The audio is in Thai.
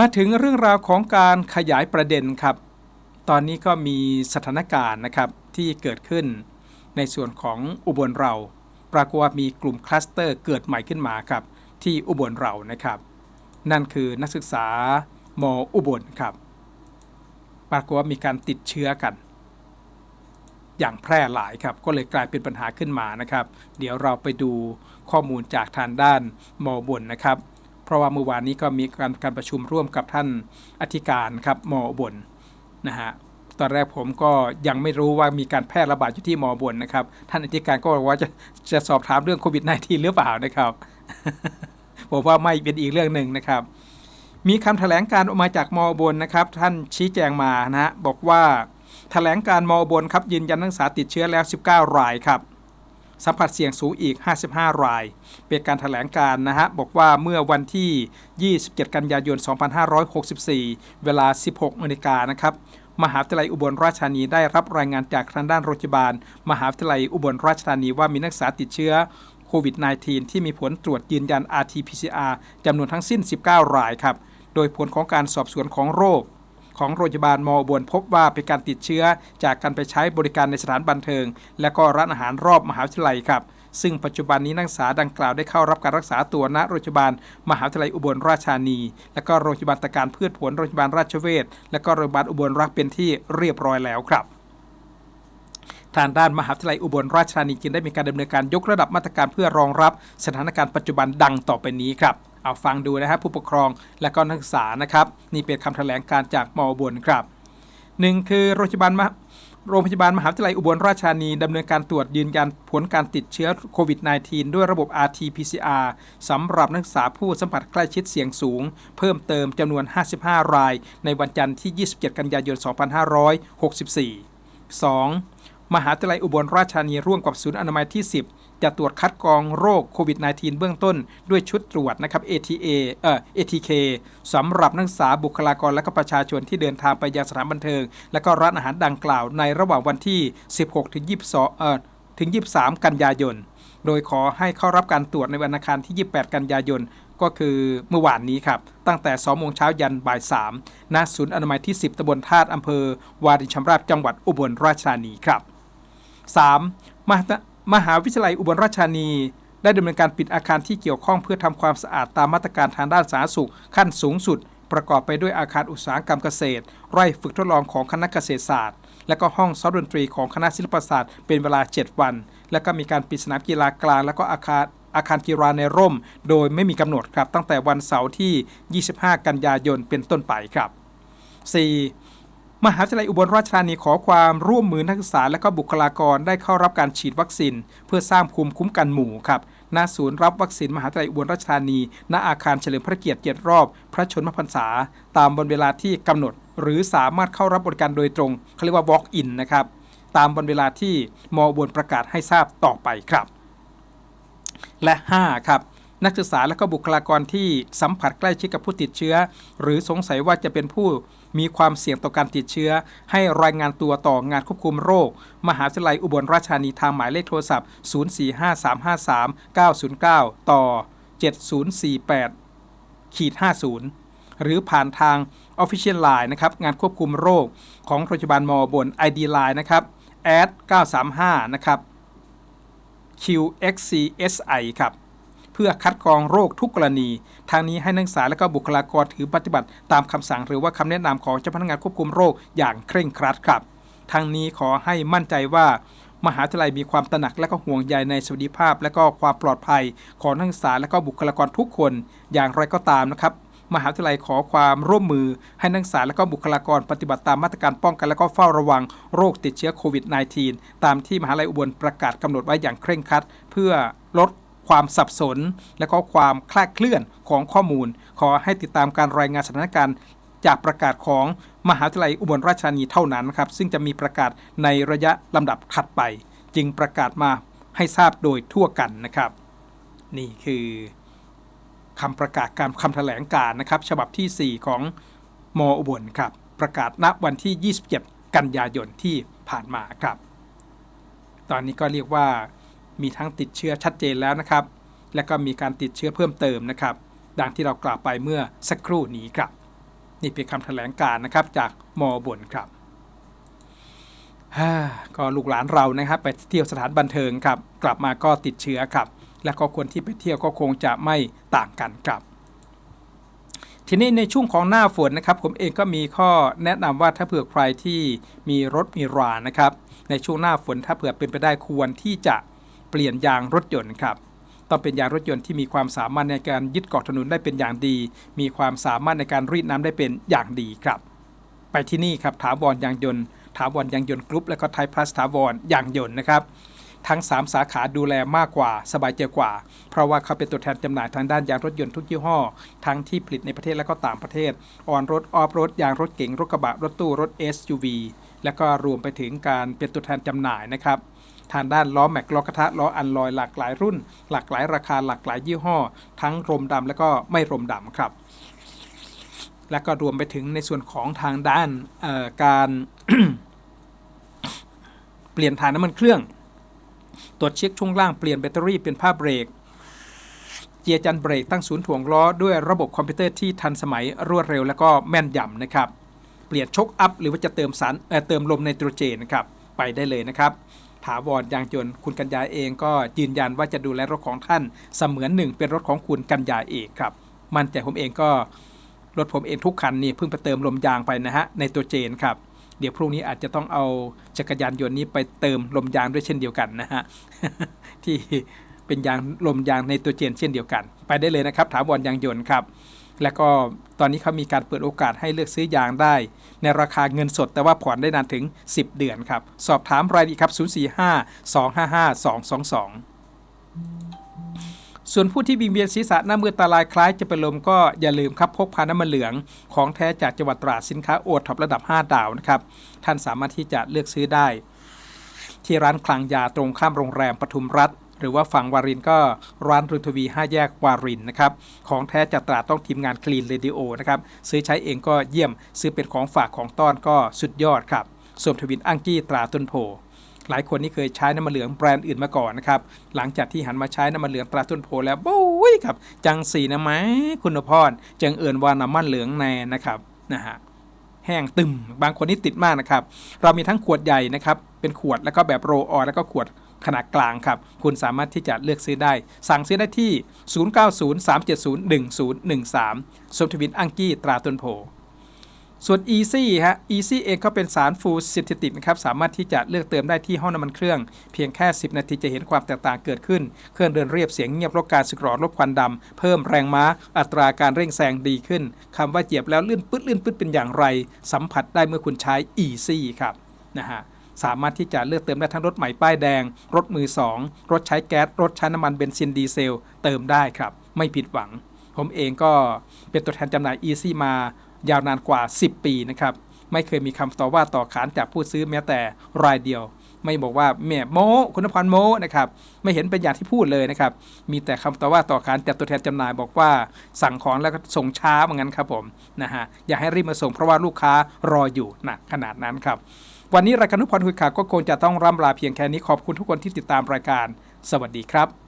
มาถึงเรื่องราวของการขยายประเด็นครับ ตอนนี้ก็มีสถานการณ์นะครับที่เกิดขึ้น ในส่วนของอุบลเรา ปรากฏว่ามีกลุ่มคลัสเตอร์เกิดใหม่ขึ้นมาครับที่อุบลเรานะครับ นั่นคือนักศึกษามอุบลครับ ปรากฏว่ามีการติดเชื้อกัน อย่างแพร่หลายครับ ก็เลยกลายเป็นปัญหาขึ้นมานะครับ เดี๋ยวเราไปดูข้อมูลจากทางด้านมอุบลนะครับ เพราะว่าเมื่อวานนี้ก็มีการการประชุมร่วมกับท่านอธิการครับมอบลนะฮะตอนแรกผมก็ยังไม่รู้ว่ามีการแพร่ระบาดอยู่ที่มอบนนะครับ ท่านอธิการก็บอกว่าจะจะสอบถามเรื่องโควิด -19 หรือเปล่านะครับผมว่าไม่เป็นอีกเรื่องหนึ่งนะครับ มีคำแถลงการออกมาจากมอบนนะครับ ท่านชี้แจงมานะฮะบอกว่าแถลงการมอบนครับยืนยันนักศึกษาติดเชื้อแล้ว 19 รายครับ สัมผัสเสี่ยงสูงอีก 55 ราย เป็นการถแถลงการนะฮะ บอกว่าเมื่อวันที่ 27 กันยายน 2564 เวลา 16นาฬิกานะครับ มหาวิทยาลัยอุบลราชธานีได้รับรายงานจากทางด้านโรงพยาบาล มหาวิทยาลัยอุบลราชธานีว่ามีนักศึกษาติดเชื้อโควิด -19 ที่มีผลตรวจยืนยัน RT-PCR จำนวนทั้งสิ้น 19 รายครับ โดยผลของการสอบสวนของโรค ของโรงพยาบาลมอบวนพบว่าเป็นการติดเชื้อ จากการไปใช้บริการในสถานบันเทิง และก็ร้านอาหารรอบมหาวิทยาลัยครับซึ่งปัจจุบันนี้นักศึกษาดังกล่าวได้เข้ารับการรักษาตัวณโรงพยาบาล มหาวิทยาลัยอุบลราชธานี และก็โรงพยาบาลตะการพืชผลโรงพยาบาลราชเวชและก็โรงพยาบาลอุบลรักเป็นที่เรียบร้อยแล้วครับทางด้านมหาวิทยาลัยอุบลราชธานีจึงได้มีการดำเนินการยกระดับมาตรการเพื่อรองรับสถานการณ์ปัจจุบันดังต่อไปนี้ครับ เอาฟังดูนะครับผู้ปกครองและก็นักศึกษานะครับนี่เป็นคำแถลงการจากมอุบลครับหนึ่งคือโรงพยาบาลมหาโรงพยาบาลมหาวิทยาลัยอุบลราชธานีดำเนินการตรวจยืนยันผลการติดเชื้อโควิด -19 ด้วยระบบ RT-PCR สำหรับนักศึกษาผู้สัมผัสใกล้ชิดเสี่ยงสูง เพิ่มเติมจำนวน 55 ราย ในวันจันทร์ที่ 27 กันยายน 2564 2. มหาวิทยาลัยอุบลราชธานีร่วมกับศูนย์อนามัยที่ 10 จะตรวจคัดกรองโรคโควิด -19 เบื้องต้น ด้วยชุดตรวจนะครับ ATA เอ่อ ATK สำหรับนักศึกษาบุคลากรและก็ประชาชนที่เดินทางไปยังสถานบันเทิง และก็ร้านอาหารดังกล่าวในระหว่างวันที่ 16 ถึง 22 เอ่อ ถึง 23 กันยายน โดยขอให้เข้ารับการตรวจในวันอังคารที่ 28 กันยายนก็คือเมื่อวานนี้ครับ ตั้งแต่2โมงเช้ายันบ่าย3ณศูนย์อนามัยที่ 10ตำบลธาตุอำเภอ วารินชำราบจังหวัดอุบลราชธานีครับ 3. มหา มหาวิทยาลัยอุบลราชธานี ได้ดำเนินการปิดอาคารที่เกี่ยวข้องเพื่อทำความสะอาดตามมาตรการทางด้านสาธารณสุข ขั้นสูงสุด ประกอบไปด้วยอาคารอุตสาหกรรมเกษตร ไร่ฝึกทดลองของคณะเกษตรศาสตร์ และก็ห้องซอมดนตรีของคณะศิลปศาสตร์เป็นเวลา 7 วัน และก็มีการปิดสนามกีฬากลาง และก็อาคารอาคารกีฬาในร่ม โดยไม่มีกำหนดครับตั้งแต่วันเสาร์ที่ 25 กันยายนเป็นต้นไปครับ 4. มหาวิทยาลัยอุบลราชธานีขอความร่วมมือนักศึกษาและก็บุคลากรได้เข้ารับการฉีดวัคซีนเพื่อสร้างภูมิคุ้มกันหมู่ครับณศูนย์รับวัคซีนมหาวิทยาลัยอุบลราชธานี ณอาคารเฉลิมพระเกียรติ7รอบ พระชนมพรรษา ตามวันเวลาที่กำหนด หรือสามารถเข้ารับบริการโดยตรงเขาเรียกว่า walk in นะครับตามวันเวลาที่มอบนประกาศให้ทราบต่อไปครับ และ 5 ครับ นักศึกษาและก็บุคลากรที่สัมผัสใกล้ชิดกับผู้ติดเชื้อ หรือสงสัยว่าจะเป็นผู้มีความเสี่ยงต่อการติดเชื้อ ให้รายงานตัวต่องานควบคุมโรค มหาวิทยาลัยอุบลราชธานีทางหมายเลขโทรศัพท์ 045353 909 ต่อ 7048ขีด50 หรือผ่านทาง Official Line นะครับงานควบคุมโรคของโรงพยาบาลมอบน ID Line นะครับ a d 935นะครับ QXCSI ครับ เพื่อคัดกรองโรคทุกกรณี ทางนี้ให้นักศึกษาและก็บุคลากรถือปฏิบัติ ตามคำสั่งหรือว่าคำแนะนำของเจ้าพนักงานควบคุมโรคอย่างเคร่งครัดครับ ทางนี้ขอให้มั่นใจว่ามหาวิทยาลัยมีความตระหนักและก็ห่วงใยในสวัสดิภาพ และก็ความปลอดภัย ของนักศึกษาและก็บุคลากรทุกคน อย่างไรก็ตามนะครับมหาวิทยาลัยขอความร่วมมือให้นักศึกษาและก็บุคลากรปฏิบัติตามมาตรการป้องกันและก็เฝ้าระวังโรคติดเชื้อโควิด -19 ตามที่มหาวิทยาลัยอุบลประกาศกำหนดไว้อย่างเคร่งครัด เพื่อลด ความสับสน และก็ความคลาดเคลื่อนของข้อมูล ขอให้ติดตามการรายงานสถานการณ์จากประกาศของมหาวิทยาลัยอุบลราชธานีเท่านั้นครับซึ่งจะมีประกาศในระยะลำดับถัดไป จึงประกาศมาให้ทราบโดยทั่วกันนะครับ นี่คือคำประกาศการคำแถลงการนะครับ ฉบับที่ 4 ของมอุบลครับ ประกาศณวันที่ 27 กันยายนที่ผ่านมาครับ ตอนนี้ก็เรียกว่า มีทั้งติดเชื้อชัดเจนแล้วนะครับ และก็มีการติดเชื้อเพิ่มเติมนะครับ ดังที่เรากล่าวไปเมื่อสักครู่นี้ครับ นี่เป็นคำแถลงการนะครับจากมอบนครับก็ลูกหลานเรานะครับ ไปเที่ยวสถานบันเทิงครับ กลับมาก็ติดเชื้อครับ และก็คนที่ไปเที่ยวก็คงจะไม่ต่างกันครับ ทีนี้ในช่วงของหน้าฝนนะครับ ผมเองก็มีข้อแนะนำว่าถ้าเผื่อใครที่มีรถมีรานะครับ ในช่วงหน้าฝนถ้าเผื่อเป็นไปได้ควรที่จะ ลี่ยนยางรถยนต์ครับต้องเป็นยางรถยนต์ที่มีความสามารถในการยึดเกาะถนนได้เป็นอย่างดี มีความสามารถในการรีดน้ำได้เป็นอย่างดีครับ ไปที่นี่ครับถาวรยางยนต์ถาวรยางยนต์กรุ๊ปและก็ไทยพลัสถาวรยางยนต์นะครับทั้ง 3 สาขาดูแลมากกว่าสบายใจกว่า เพราะว่าเขาเป็นตัวแทนจำหน่ายทางด้านยางรถยนต์ทุกยี่ห้อ ทั้งที่ผลิตในประเทศและก็ต่างประเทศ ออนรถ ออฟรถ ยางรถเก๋งรถกระบะ รถตู้ รถ SUV และก็รวมไปถึงการเป็นตัวแทนจำหน่ายนะครับ ทางด้านล้อแม็กล้อกระทะล้ออันลอยหลากหลายรุ่น หลากหลายราคาหลากหลายยี่ห้อ ทั้งรมดำและก็ไม่รมดำครับ และก็รวมไปถึงในส่วนของทางด้านการเปลี่ยนถ่ายน้ำมันเครื่อง ตรวจเช็คช่วงล่างเปลี่ยนแบตเตอรี่เป็นผ้าเบรกเกียร์จันเบรกตั้งศูนย์ถ่วงล้อด้วยระบบคอมพิวเตอร์ที่ทันสมัยรวดเร็วและก็แม่นยำนะครับ เปลี่ยนชกอัพหรือว่าจะเติมสารเเติมลมไนโตรเจนนะครับ ไปได้เลยนะครับ ถาวรยางยนต์คุณกัญญาเองก็ยืนยันว่าจะดูแลรถของท่านเสมือนหนึ่งเป็นรถของคุณกัญญาเองครับ มันแต่ผมเองก็รถผมเองทุกคันนี่เพิ่งไปเติมลมยางไปนะฮะในตัวเจนครับเดี๋ยวพรุ่งนี้อาจจะต้องเอาจักรยานยนต์นี้ไปเติมลมยางด้วยเช่นเดียวกันนะฮะที่เป็นยางลมยางในตัวเจนเช่นเดียวกัน ไปได้เลยนะครับถาวรยางยนต์ครับ แล้วก็ตอนนี้เขามีการเปิดโอกาสให้เลือกซื้อยางได้ ในราคาเงินสดแต่ว่าผ่อนได้นานถึง 10 เดือนครับ สอบถามรายละเอียดครับ 045 255 222ส่วนผู้ที่วิงเวียนศีรษะหน้ามืดตาลายคล้ายจะเป็นลมก็อย่าลืมครับพกพาน้ำมันเหลือง ของแท้จากจังหวัดตราดสินค้าโอท็อประดับ 5 ดาวนะครับ ท่านสามารถที่จะเลือกซื้อได้ ที่ร้านคลังยาตรงข้ามโรงแรมปทุมรัฐ หรือว่าฝั่งวารินก็ร้านรุนทวี 5 แยกวารินนะครับ ของแท้จากตราต้องทีมงานคลีนเรดิโอนะครับ ซื้อใช้เองก็เยี่ยม ซื้อเป็นของฝากของต้อนก็สุดยอดครับส่วนทวินอังกี้ตราต้นโพหลายคนนี่เคยใช้น้ำมันเหลืองแบรนด์อื่นมาก่อนนะครับ หลังจากที่หันมาใช้น้ำมันเหลืองตราต้นโพแล้วโอ้ยครับ จังสีนะไหมคุณพรจังเอิญว่าน้ำมันเหลืองแน่นะครับนะฮะ แห้งตึม บางคนนี่ติดมากนะครับ เรามีทั้งขวดใหญ่นะครับ เป็นขวดแล้วก็แบบโรออแล้วก็ขวดขนาดกลางครับ คุณสามารถที่จะเลือกซื้อได้ สั่งซื้อได้ที่ 0903701013สมทวินอังกี้ตราต้นโพ ส่วน Easy ฮะ Easy เองก็เป็นสารฟูซินเทติกนะครับ สามารถที่จะเลือกเติมได้ที่ห้องน้ำมันเครื่อง เพียงแค่ 10 นาทีจะเห็นความแตกต่างเกิดขึ้น เครื่องเดินเรียบเสียงเงียบลดการสึกหรอลดควันดำ เพิ่มแรงม้า อัตราการเร่งแซงดีขึ้น คำว่าเหยียบแล้วลื่นปึ๊ดลื่นปึ๊ดเป็นอย่างไร สัมผัสได้เมื่อคุณใช้ Easy ครับนะฮะสามารถที่จะเลือกเติมได้ทั้งรถใหม่ป้ายแดง รถมือ 2 รถใช้แก๊ส รถใช้น้ำมันเบนซินดีเซล เติมได้ครับ ไม่ผิดหวัง ผมเองก็เป็นตัวแทนจำหน่าย Easy มา ยาวนานกว่า 10 ปีนะครับ ไม่เคยมีคำต่อว่าต่อขานจากผู้ซื้อแม้แต่รายเดียว ไม่บอกว่าแม่โมคุณพรโมนะครับไม่เห็นเป็นอย่างที่พูดเลยนะครับ มีแต่คำต่อว่าต่อขานจากตัวแทนจำหน่ายบอกว่าสั่งของแล้วก็ส่งช้าเหมือนกันครับผมนะฮะอย่าให้รีบมาส่งเพราะว่าลูกค้ารออยู่หนักขนาดนั้นครับวันนี้รายการนุพรคุยข่าวก็คงจะต้องร่ำลาเพียงแค่นี้ขอบคุณทุกคนที่ติดตามรายการ สวัสดีครับ